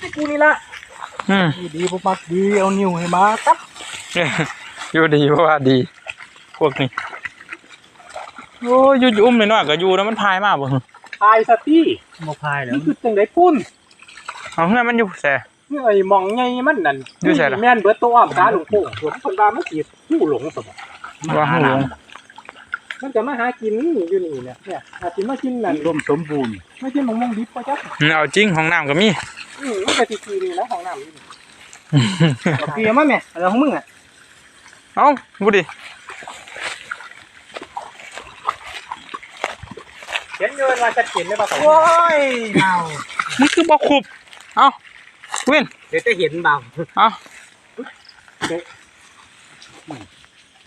ที่กูนี่ละอืมดีดีบ่มักดีเอานิ้วให้มาครับอยู่ดีเพราะว่าดี พวกนี้โอ้ยอยู่อยู่อุ้มหน่อยๆก็อยู่แล้วมันพายมากบ่หึพายสตี้บ่พายแล้วนี่คือจังได๋พุ่นเอาเฮือนมันอยู่แซ่นี่ไอ้หมองใหญ่มันนั่นอยู่ไสล่ะแม่นเบิดตัวอ้อมกาหลวงปู่ผมเพิ่นว่ามันสิหูหลงซะบ่ว่าหูหลง มันจะมาหากินอยู่นี่เนี่ยเนี่ยอาจสิมากินนั่นรวมสมบูรณ์มากินหมองมองดิบบ่จ๊ะอืมเอาจริงห้องน้ำก็มีอือมันก็สิกินนี่นะของน้ำนี่เอาเกียร์มาแม่อะไรของมึงอะเอ้าบุดิเห็นอยู่ว่าชัดเจนเลยบ่โอ้ยเบามันคือบ่คุบเอ้าเว้นเดี๋ยวจะเห็นเบาเอ้า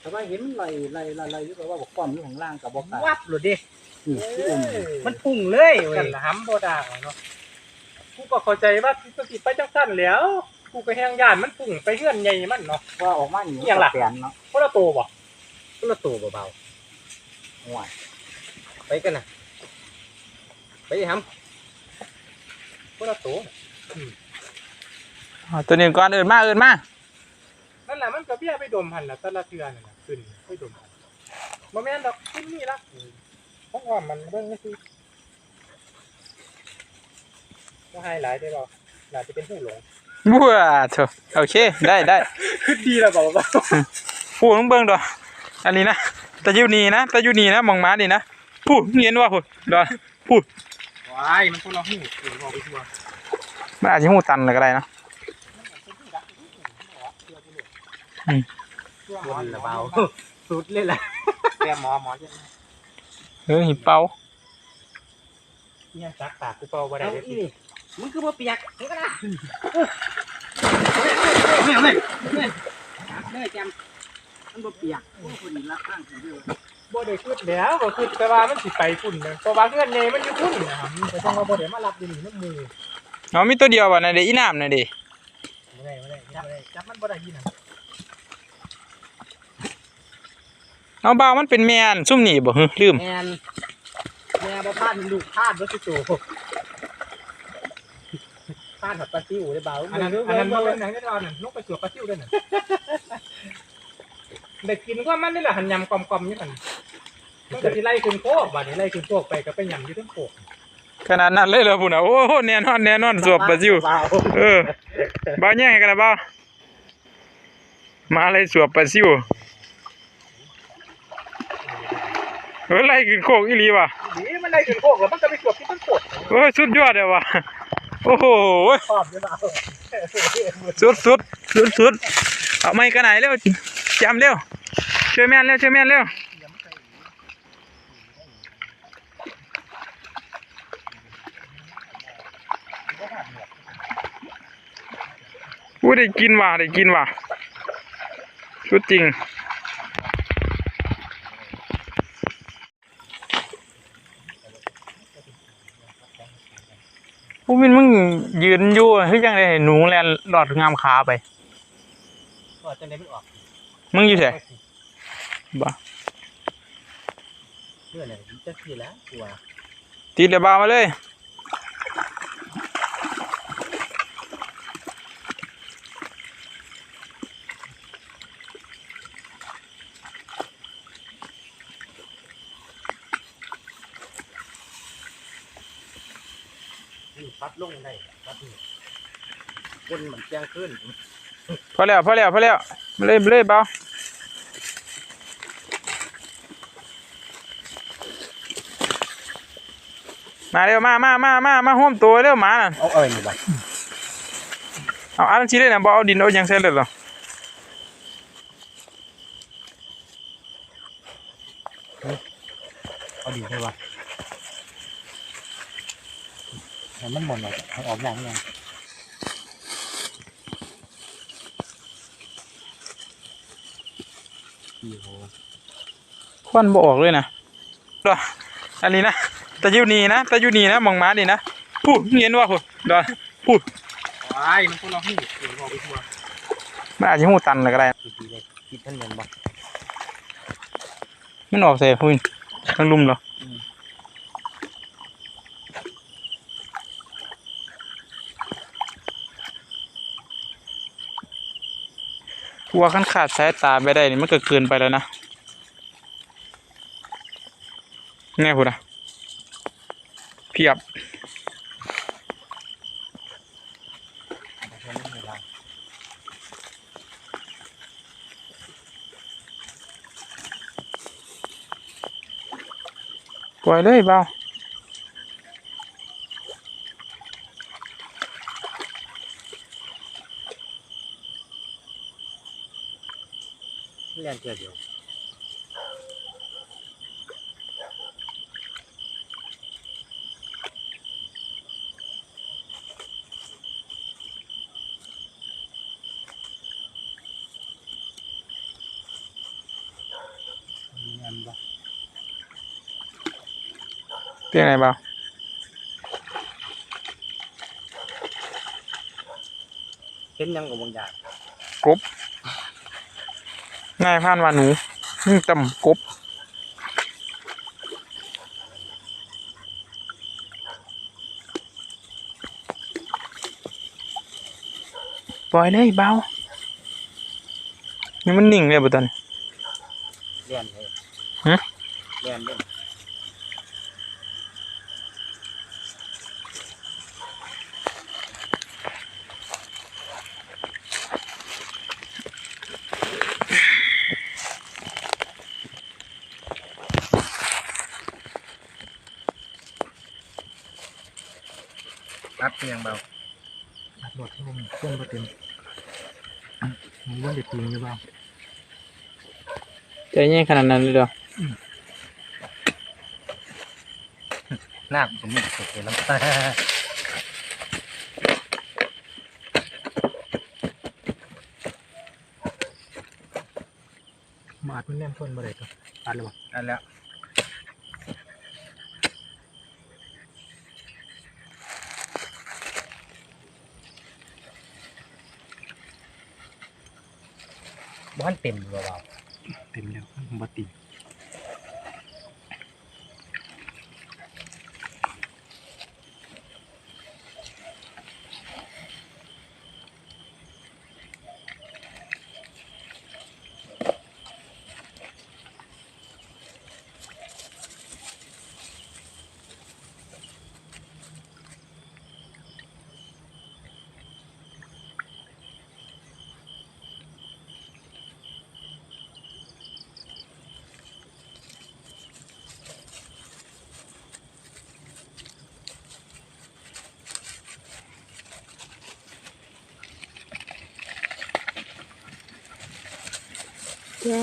แต่ว่าเห็นไหลไหลไหลไหลอยู่แบบว่าบอกความอยู่ของล่างกับบอกกาวับเลยดิอืมที่อุ้มมันปุ่งเลยกันละห้ำบ่ด่างเนาะกูก็เข้าใจว่าสติไปจังสั้นแหล้ว กูก็แห้งย่านมันปุ่งไปเฮือนใหญ่มันเนาะ ว่าออกมาหนีเอียงล่ะ แปนเนาะคนละโตบ่คนละโตเบาห่วยๆไปกันน่ะไปห้ำคนละโตเอาตัวนี้ก่อนเอินมาเอินมานั่นแหละมันก็เบี้ยไปดมหันละแต่ละเทือนั่นน่ะ ขึ้นไปดมหันบ่แม่นดอกขึ้นนี่ละเพราะว่ามันเบิ่งนี่คือบ่ให้หลายได้บ่น่าจะเป็นหูหลงบัวเถอะโอเค ได้ได้คือดีแล้วบอกว่าพูดต้องเบิ่งดอกอันนี้นะแต่อยู่นี่นะแต่อยู่นี่นะมองมานี่นะพูดเห็นว่าพูดดอกพูดว้ายมันคนละหูเดี๋ยวบอกไปทัวมันอาจจะหูตันเลยก็ได้นะ บนละเบาสุดเลยล่ะแต่หมอหมอจะเออหิเป่าเนี่ยซักปากกูเป่าบ่ได้เอาเลยอีนี่มึงคือบ่เปียกเห็นกันนะไม่ไม่เลยจำมันบ่เปียกโอ้คนนี้รักข้างเดียวบ่ได้ขึ้นแล้วบ่ขึ้นแต่ว่ามันสิไปพุ่นเลยเพราะว่าเงื่อนเนมันอยู่พุ่นนะครับแต่ต้องว่าบ่ได้มารับอยู่นี่น้ำมือเอามีตัวเดียวว่ะนะเดี๋ยวอีน้ำนะเดี๋ยวบ่ได้บ่ได้จับจับมันบ่ได้ยินน่ะ เอาบ่าวมันเป็นแมนซุ่มหนีบ่ฮึลืมแม่นแม่บ่พลาดลูกพลาดบ่สิโตพลาดแบบปลาซิวได้เบาอันนั้นอันนั้นบ่เป็นหนังได้ดอนน่ะนกไปสวบปลาซิวได้น่ะได้กินก็มันนี่แหละหันยำกลมๆอยู่หั่นมันก็สิไล่ขึ้นโคกบัดนี้ไล่ขึ้นโคกไปก็ไปยำอยู่ทั้งโคกขนาดนั้นเลยเหรอพุ่นอะโอ้โหแน่นอนแน่นอนสวบปลาซิวเบาเออบ่าวแย่งกันนะบ่าวมาเลยสวบปลาซิว เออไล่ขึ้นโคกอีหลีว่ะดีมันได้ขึ้นโคกแล้วมันก็ไปสวบที่ต้นโคกโอ้ยสุดยอดเลยว่ะโอ้โหชอบหรือเปล่าสุดสุดสุดสุดเอาไม่กันไหนเร็วจำเร็วช่วยแม่นเร็วช่วยแม่นเร็วอู้ได้กินว่ะได้กินว่ะสุดจริง ผู้มินมึงยืนอยู่คือยังไงหนูแลนหลอดงามขาไปก็จะได้ไม่ออก มึงอยู่ไหนบ่เพื่อนเนี่ยจะขี่แล้วกลัวตีเดี๋ยวบามาเลย ปัดลงได้ปัดนี่คนเหมือนแจ้งขึ้นพอแล้วพอแล้วพอแล้วมาเลยมาเลยเบามาเร็วมามามามามาห่วมตัวเร็วหมาน่ะเอาเอ้ยนี่บ่เอาอันชี้เลยนะบเอาดินเอาหยังใส่เลยเหรอ เอาดีใช่ป่ะให้มันหมดเลยให้ ออกอย่างยังควันบ่ออกเลยนะดออันนี้นะแต่อยู่นี่นะแต่อยู่นี่นะมองหมานี่นะพูดเห็นว่าพูดดอพูดว้ายมันคนละหูเดี๋ยวบอกไปทัวมันอาจจะหูตันเลยก็ได้ดีๆเลยคิดท่านเงินบ่มันออกใส่พูดมันลุมเหรอ กลัวขั้นขาดสายตาไปได้นี่มันก็เกินไปแล้วนะไงพูดอะเพียบปล่อยเลยเบา ล่นเที่ยวเดียวเงินบ่เพียงไหนเบา เห็นยั งกับบางอย่างง่ายผ่านว่าหนูยิ่งต่ำกบปล่อยเลยเบานี่มันนิ่งเลยบุตันเล่นเลยฮะเล่นเล่น อัดเพียงเบาอัดหมดที่มันเครื่องบ่เต็มมันว่าจะตึงหรือเปล่าใจเย็นขนาดนั้นเลยเหรอหน้าผมมีสุดเลยน้ำตามาดมันแนมคนบ่ได้ก็อัดเลยบ่อันแล้ว บ้านเต็มหรือเปล่าเต็มแล้วบ่ติด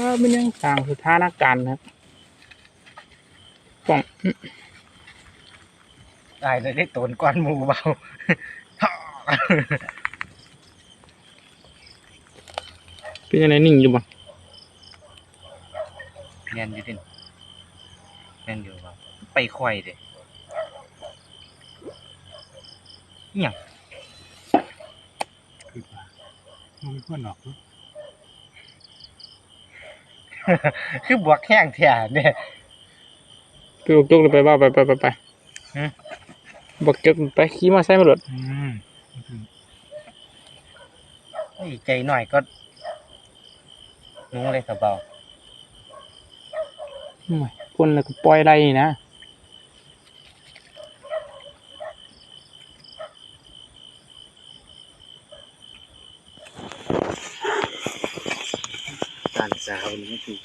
ก็ไม่ยังต่างสถานการณ์ครับป้องๆได้เลยได้โตนก้อนหมูเบาเป็นยังไงนิ่งอยู่บ่เนียนอยู่ดินเนียนอยู่เบาไปควายเด้อิหยังคือว่ามันมีคนออกเนอะ คือบวกแห้งแท้เนี่ยไปบอกจกเลยไปบ้าไปไปไปไปฮะบอกจกไปขี่มาใส่มาหลดอืมไอ้ยใจหน่อยก็นุ้งเลยครับเบาโอ้ยคนแล้วก็ปล่อยไรนี่นะ การส นี่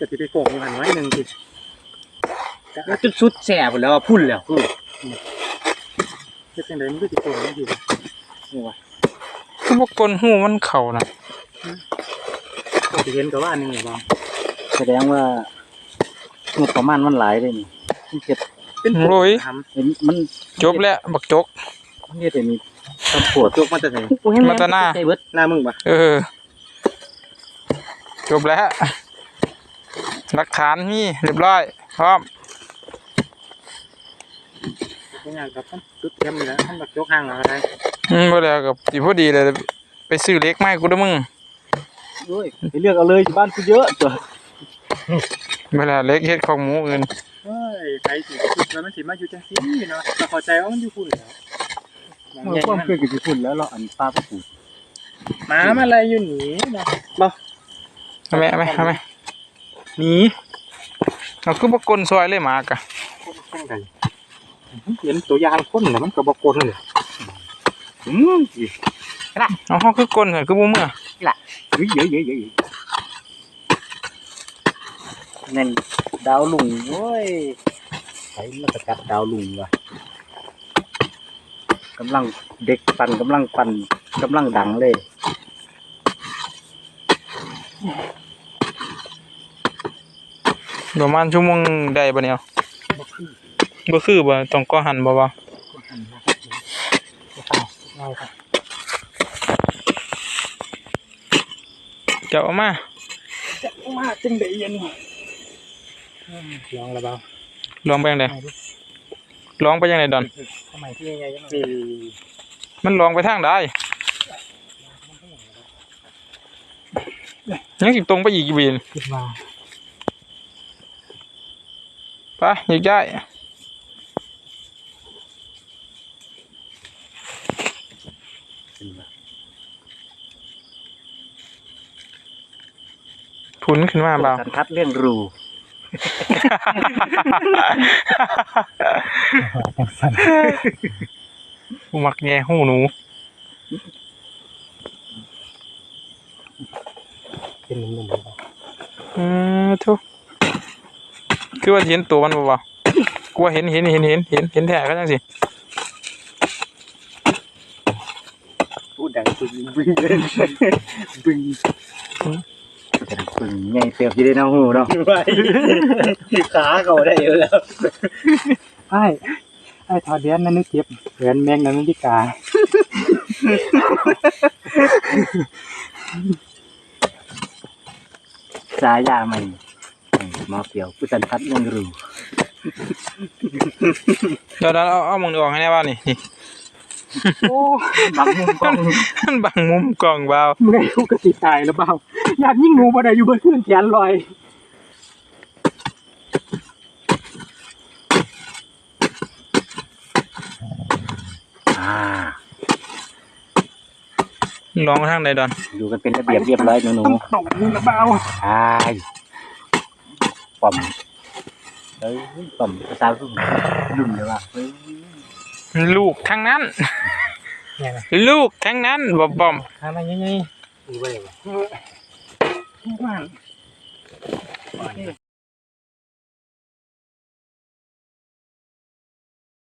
ก็สิไปโกงอยู่หันไว้หนึ่งสิแล้วจุดสุดแสบแล้วพุ่นแล้วคือเฮ็ดจังไดมันก็สิโกงมันอยู่นี่วะคือว่ากลหูมันเข่านะ ก็สิเห็นก็ว่าอันหนึงเนี่ยบ่แสดงว่าเงบประมาณมันหลายเลยนี่มันเจ็บเป็นโอ้ย ทำเห็นมันจบแล้วบักจก มันเฮ็ดให้มีคำปวดจกมาแต่ไสกูเห็นมาตะหน้า ใจเบิดหน้ามึงบ่เออ จบแล้ว หลักฐานนี่เรียบร้อย พร้อม เป็นหยังกับมันจุดเต็มนี่แหละมันบักจกห่างแล้วก็ได้อืมบ่แล้วกับสิพอดีเลย ไปซื้อเล็กมาให้กูเด้อมึง เฮ้ยไปเลือกเอาเลยบ้านกูเยอะตัวเวลาเล็กเฮ็ดของหมูอื่นเฮ้ยใครสิคิดว่ามันสิมาอยู่จังซี่เนาะแต่เข้าใจว่ามันอยู่พุ่นแล้วมองเมื่อใหญ่ความมันเพื่อนกับญี่ปุ่นแล้วเราอันปลาก็ปูหมามาอะไรอยู่หนีเนาะบ่เอาไหมเอาไหมเอาไหมหนีเอาคือบ่กลนซอยเลยหมากะจังไดเห็นตัวอย่างคนน่ะมันก็บ่กลเลยอืม เอาเฮาคือกลซั่นคือบ่เมื่อ เฮ้ยเยอะเยอะเยอะนั่นดาวลุงโว้ยใช้มาสกัดดาวลุงว่ะกำลังเด็กปั่นกำลังปั่นกำลังดังเลยประมาณชั่วโมงได้บ่เนี่ยบ่คือบ่คือบ่ต้องก็หันบ่บ่ คนหันนะครับ เอาครับเจ้าเอามาจะมาจังได๋ยันลองละเบาลองไปจังไดลองไปจังไดดอนทำไมที่ใหญ่ๆยังนี่มันลองไปทางใดยังสิตรงไปอีกอีบินคิดว่าไปอยากได้ ผุนขึ้นมาเปล่าสันทัดเรื่องรูกูมักแง่หูหนูเป็นหนุ่มๆเลยเบาอืมทุกคือว่าเห็นตัวมันบ่บ่กูว่าเห็นเห็นเห็นเห็นเห็นเห็นแท้ก็จังสิพูดดังปึงบึ้งเลยบึ้ง ปึงไงเปรียบที่ได้น้าหูเนาะไปขาเขาได้เยอะแล้วไอ้ไอ้ทอดแดนนั่นนึกเก็บแหวนแมงนั่นนิกาสายาใหม่มาเปรียวผู้สันทัดเรื่องรูเดี๋ยวเดี๋ยวเอาเอามองออกให้แน่ว่านี่นี่ โอ้บักมุมกล้องมันบังมุมกล่องเบาเมื่อยกูกระติตายแล้วเปล่าอยากยิ่งงูบ่ได้อยู่บนเครื่องแขนลอยอ่าลองไปทางใดดอนดูกันเป็นระเบียบเรียบร้อยหนูหนูต้องตกนี่ละเปล่าใช่ป่อมเอ้ยป่อมภาษาลุ่มลุ่มเลยว่ะเฮ้ย ลูกทั้งนั้น เนี่ยนะลูกทั้งนั้นบ่บอมทำอะไรยังไงดูไปเลยว่ะ